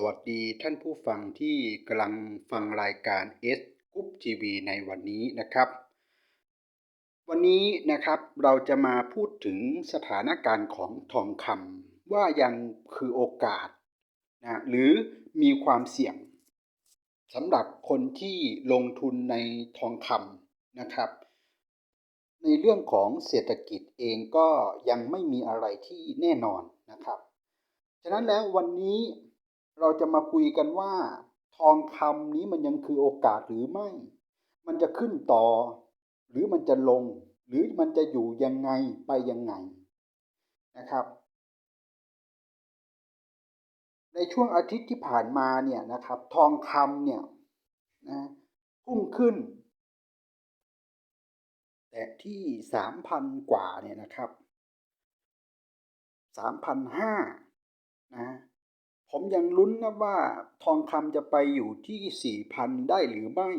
สวัสดีท่านผู้ฟังที่กำลังฟังรายการ S กุ๊ปทีวีในวันนี้นะครับ วันนี้นะครับเราจะมาพูดถึงสถานการณ์ของทองคำว่ายังคือโอกาสนะหรือมีความเสี่ยงสำหรับคนที่ลงทุนในทองคำนะครับ ในเรื่องของเศรษฐกิจเองก็ยังไม่มีอะไรที่แน่นอนนะครับ ฉะนั้นแล้ววันนี้ เราจะมาคุยกันว่า ทองคำนี้มันยังคือโอกาสหรือไม่ มันจะขึ้นต่อ หรือมันจะลง หรือมันจะอยู่ยังไงไปยังไงนะครับ ในช่วงอาทิตย์ที่ผ่านมาเนี่ยนะครับ ทองคำเนี่ยนะพุ่งขึ้น แต่ที่สามพันกว่าเนี่ยนะครับสามพันห้านะ ผมยังลุ้นนะว่าทองคำจะไปอยู่ที่ 4,000 ได้หรือไม่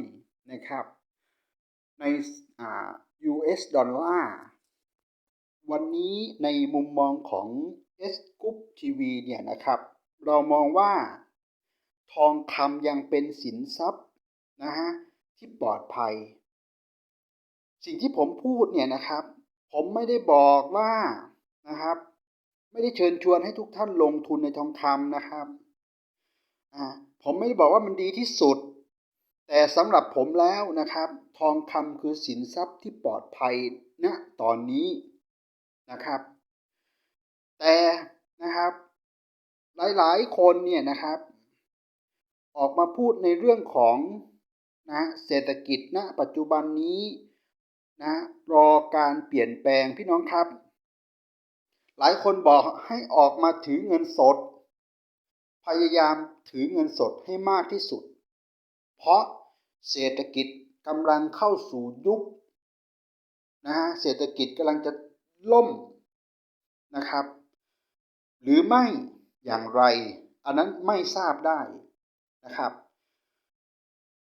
นะครับ ในอ่า US ดอลลาร์วันนี้ในมุมมองของ S Group TV เนี่ยนะครับ เรามองว่าทองคำยังเป็นสินทรัพย์นะฮะที่ปลอดภัย สิ่งที่ผมพูดเนี่ยนะครับ ผมไม่ได้บอกว่านะครับ ไม่ได้เชิญชวนให้ทุกท่านลงทุนในทองคำนะครับอ่าผมไม่ได้บอกว่ามันดีที่สุด แต่สำหรับผมแล้วนะครับ ทองคำคือสินทรัพย์ที่ปลอดภัยณนะตอนนี้นะครับ แต่นะครับ หลายๆ คนเนี่ยนะครับ ออกมาพูดในเรื่องของนะเศรษฐกิจณนะปัจจุบันนี้นะรอการเปลี่ยนแปลงพี่น้องครับ หลายคนบอกให้ออกมาถือเงินสด พยายามถือเงินสดให้มากที่สุด เพราะเศรษฐกิจกำลังเข้าสู่ยุคนะฮะเศรษฐกิจกำลังจะล่มนะครับ หรือไม่อย่างไร อันนั้นไม่ทราบได้นะครับ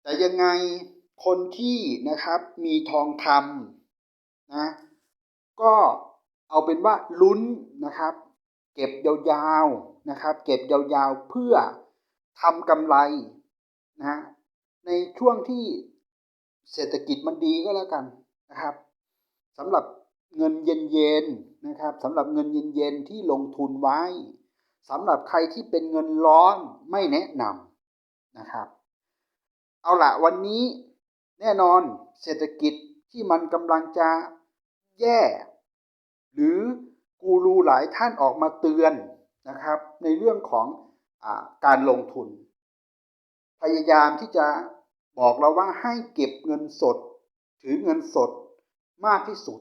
แต่ยังไงคนที่นะครับมีทองคำนะก็ เอาเป็นว่าลุ้นนะครับ เก็บยาวๆนะครับ เก็บยาวๆเพื่อทำกำไรนะในช่วงที่เศรษฐกิจมันดีก็แล้วกันนะครับสำหรับเงินเย็นๆนะครับสำหรับเงินเย็นๆที่ลงทุนไว้สำหรับใครที่เป็นเงินร้อนไม่แนะนำนะครับ เอาละวันนี้แน่นอนเศรษฐกิจที่มันกำลังจะแย่ หรือกูรูหลายท่านออกมาเตือนนะครับ ในเรื่องของอการลงทุน พยายามที่จะบอกเราว่าให้เก็บเงินสด ถือเงินสดมากที่สุด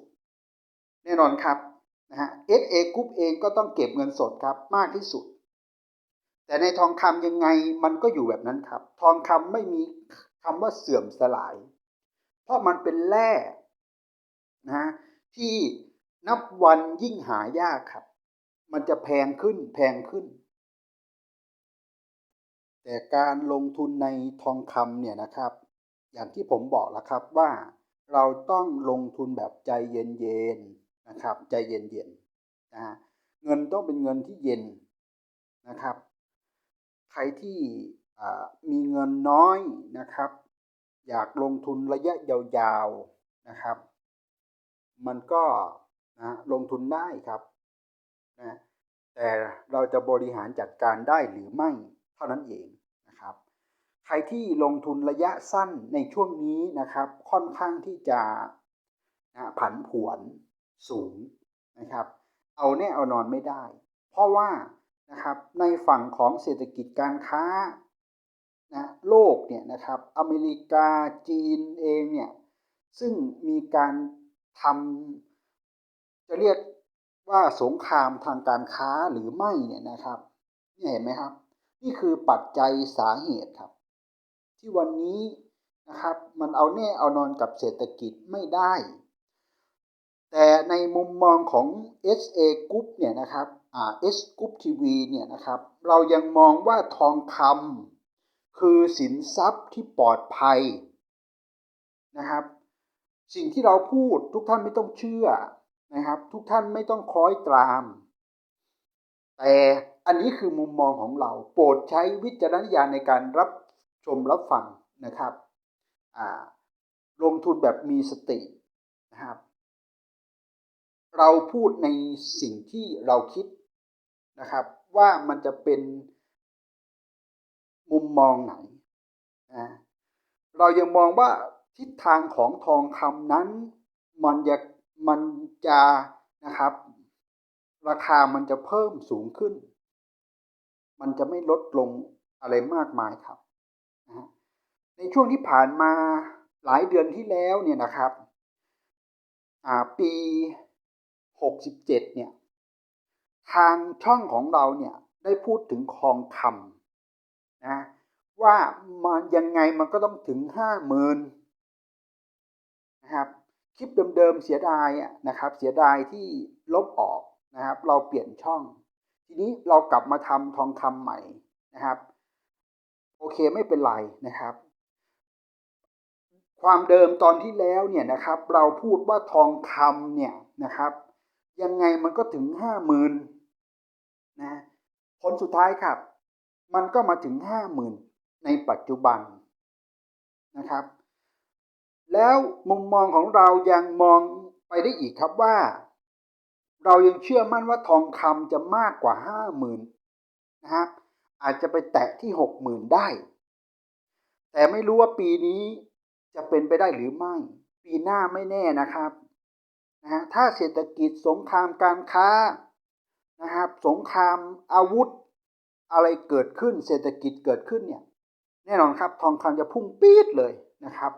แน่นอนครับนะฮะ SA Group เองก็ต้องเก็บเงินสดครับมากที่สุด แต่ในทองคำยังไงมันก็อยู่แบบนั้นครับ ทองคำไม่มีคำว่าเสื่อมสลาย เพราะมันเป็นแร่นะที่ นับวันยิ่งหายากครับ มันจะแพงขึ้นแพงขึ้น แต่การลงทุนในทองคำเนี่ยนะครับ อย่างที่ผมบอกแล้วครับว่าเราต้องลงทุนแบบใจเย็นๆนะครับ ใจเย็นๆนะเงินต้องเป็นเงินที่เย็นนะครับ ใครที่มีเงินน้อยนะครับ อยากลงทุนระยะยาวๆนะครับ มันก็ นะลงทุนได้ครับนะแต่เราจะบริหารจัดการได้หรือไม่เท่านั้นเองนะครับ ใครที่ลงทุนระยะสั้นในช่วงนี้นะครับ ค่อนข้างที่จะนะผันผวนสูงนะครับ เอาแน่เอานอนไม่ได้ เพราะว่านะครับในฝั่งของเศรษฐกิจการค้านะโลกเนี่ยนะครับอเมริกาจีนเองเนี่ยซึ่งมีการทำ จะเรียกว่าสงครามทางการค้าหรือไม่เนี่ยนะครับนี่เห็นไหมครับ นี่คือปัจจัยสาเหตุครับ ที่วันนี้นะครับมันเอาแน่เอานอนกับเศรษฐกิจไม่ได้ แต่ในมุมมองของ SA Group เนี่ยนะครับอ่า S Group TV เนี่ยนะครับ เรายังมองว่าทองคำคือสินทรัพย์ที่ปลอดภัยนะครับ สิ่งที่เราพูดทุกท่านไม่ต้องเชื่อ นะครับ ทุกท่านไม่ต้องคล้อยตาม แต่อันนี้คือมุมมองของเรา โปรดใช้วิจารณญาณในการรับชมรับฟังนะครับลงทุนแบบมีสตินะครับ เราพูดในสิ่งที่เราคิดนะครับ ว่ามันจะเป็นมุมมองไหนนะเรายังมองว่าทิศทางของทองคำนั้น มันจะ มันจะนะครับ ราคามันจะเพิ่มสูงขึ้น มันจะไม่ลดลงอะไรมากมายครับนะในช่วงที่ผ่านมาหลายเดือนที่แล้วเนี่ยนะครับปี 67 เนี่ย ทางช่องของเราเนี่ย ได้พูดถึงทองคำนะว่ามันยังไงมันก็ต้องถึงห้าหมื่นนะครับ คลิปเดิมๆเสียดายนะครับ เสียดายที่ลบออกนะครับ เราเปลี่ยนช่อง ทีนี้เรากลับมาทำทองคำใหม่นะครับ โอเคไม่เป็นไรนะครับ ความเดิมตอนที่แล้วเนี่ยนะครับ เราพูดว่าทองคำเนี่ยนะครับ ยังไงมันก็ถึงห้าหมื่นนะผลสุดท้ายครับ มันก็มาถึงห้าหมื่นในปัจจุบันนะครับ แล้วมุมมองของเรายังมองไปได้อีกครับว่า เรายังเชื่อมั่นว่าทองคำจะมากกว่าห้าหมื่นนะครับอาจจะไปแตะที่หกหมื่นได้ แต่ไม่รู้ว่าปีนี้จะเป็นไปได้หรือไม่ ปีหน้าไม่แน่นะครับนะฮะถ้าเศรษฐกิจสงครามการค้านะครับสงครามอาวุธ อะไรเกิดขึ้นเศรษฐกิจเกิดขึ้นเนี่ย แน่นอนครับ ทองคำจะพุ่งปี๊ดเลยนะครับ